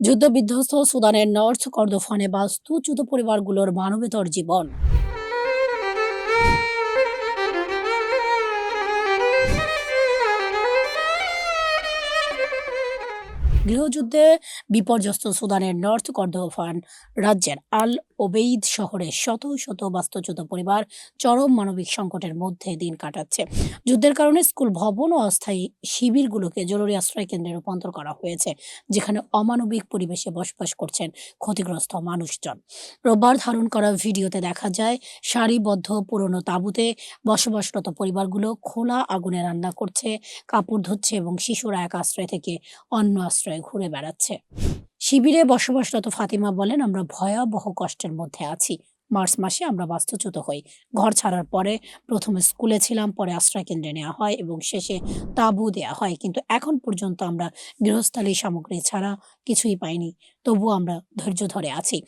যুদ্ধ বিধ্বস্ত সুদানের নর্থ কর্দফানে বাস্তুচ্যুত পরিবারগুলোর মানবেতর জীবন। গৃহযুদ্ধে বিপর্যস্ত সুদানের নর্থ কর্দোফান রাজ্যের আল ওবেইদ শহরে শত শত বাস্তুচ্যুত পরিবার চরম মানবিক সংকটের মধ্যে দিন কাটাচ্ছে। যুদ্ধের কারণে স্কুল ভবন ও অস্থায়ী শিবিরগুলোকে জরুরি আশ্রয় কেন্দ্রে রূপান্তর করা হয়েছে, যেখানে অমানবিক পরিবেশে বসবাস করছেন ক্ষতিগ্রস্ত মানুষজন। রোববার ধারণ করা ভিডিওতে দেখা যায়, সারিবদ্ধ পুরনো তাঁবুতে বসবাসরত পরিবারগুলো খোলা আগুনে রান্না করছে, কাপড় ধুচ্ছে এবং শিশুরা এক আশ্রয় থেকে অন্য আশ্রয়ে ঘুরে বেড়াচ্ছে। শিবিরে বসবাসরত ফাতিমা বলেন, আমরা ভয়াবহ কষ্টের মধ্যে আছি। মার্চ মাসে আমরা বাস্তুচ্যুত হই। ঘর ছাড়ার পরে প্রথমে স্কুলে ছিলাম, পরে আশ্রয় কেন্দ্রে নেওয়া হয় এবং শেষে তাঁবু দেওয়া হয়। কিন্তু এখন পর্যন্ত আমরা গৃহস্থালী সামগ্রী ছাড়া কিছুই পাইনি। তবুও আমরা ধৈর্য ধরে আছি।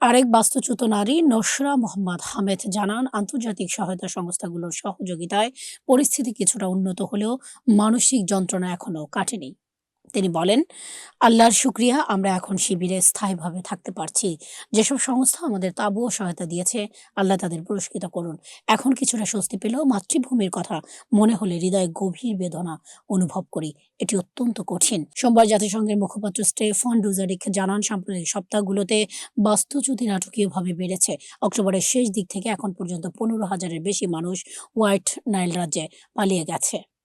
আরেক বাস্তুচ্যুত নারী নসরা মোহাম্মদ হামেদ জানান, আন্তর্জাতিক সহায়তা সংস্থাগুলোর সহযোগিতায় পরিস্থিতি কিছুটা উন্নত হলেও মানসিক যন্ত্রণা এখনও কাটেনি। তিনি বলেন, আল্লাহর শুক্রিয়া, আমরা এখন শিবিরে স্থায়ীভাবে থাকতে পারছি। যেসব সংস্থা আমাদের তাবু ও সহায়তা দিয়েছে, আল্লাহ তাদের পুরস্কৃত করুন। এখন কিছুটা স্বস্তি পেলেও মাতৃভূমির কথা মনে হলে হৃদয়ে গভীর বেদনা অনুভব করি। এটি অত্যন্ত কঠিন। সোমবার জাতিসংঘের মুখপাত্র স্টেফন ডুজারিক জানান সাম্প্রতিক সপ্তাহগুলোতে বাস্তুচ্যুতি নাটকীয়ভাবে বেড়েছে। অক্টোবরের শেষ দিক থেকে এখন পর্যন্ত পনেরো হাজারের বেশি মানুষ হোয়াইট নাইল রাজ্যে পালিয়ে গেছে।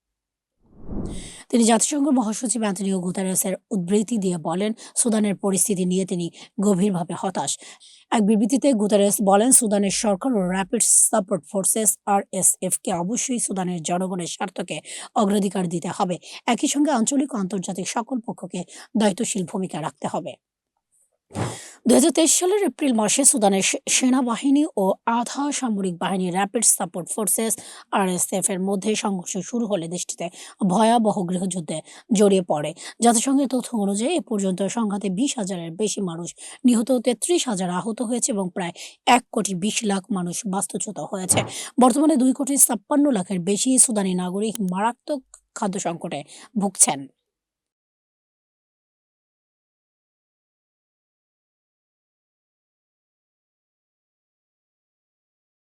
তিনি জাতিসংঘ মহাসচিব অ্যান্টনিও গুতারেসের উদ্বৃত্তি দিয়ে বলেন, সুদানের পরিস্থিতি নিয়ে তিনি গভীরভাবে হতাশ। এক বিবৃতিতে গুতারেস বলেন, সুদানের সরকার ও rapid support forces R S এফকে অবশ্যই সুদানের জনগণের স্বার্থকে অগ্রাধিকার দিতে হবে। একই সঙ্গে আঞ্চলিক ও আন্তর্জাতিক সকল পক্ষকে দায়িত্বশীল ভূমিকা রাখতে হবে। দুই সালের এপ্রিল মাসে সুদানের সেনাবাহিনী ও আধা সামরিক বাহিনী র্যাপিড সাপোর্ট ফোর্সেস আরএসএফ এর মধ্যে সংঘর্ষ শুরু হলে দেশটিতে ভয়াবহ গৃহযুদ্ধে জড়িয়ে পড়ে। জাতিসংঘের তথ্য অনুযায়ী, এ পর্যন্ত সংঘাতে বিশ হাজারের বেশি মানুষ নিহত তেত্রিশ হাজার আহত হয়েছে এবং প্রায় এক কোটি বিশ লাখ মানুষ বাস্তুচ্যুত হয়েছে। বর্তমানে দুই কোটি ছাপ্পান্ন লাখের বেশি সুদানি নাগরিক মারাত্মক খাদ্য সংকটে ভুগছেন।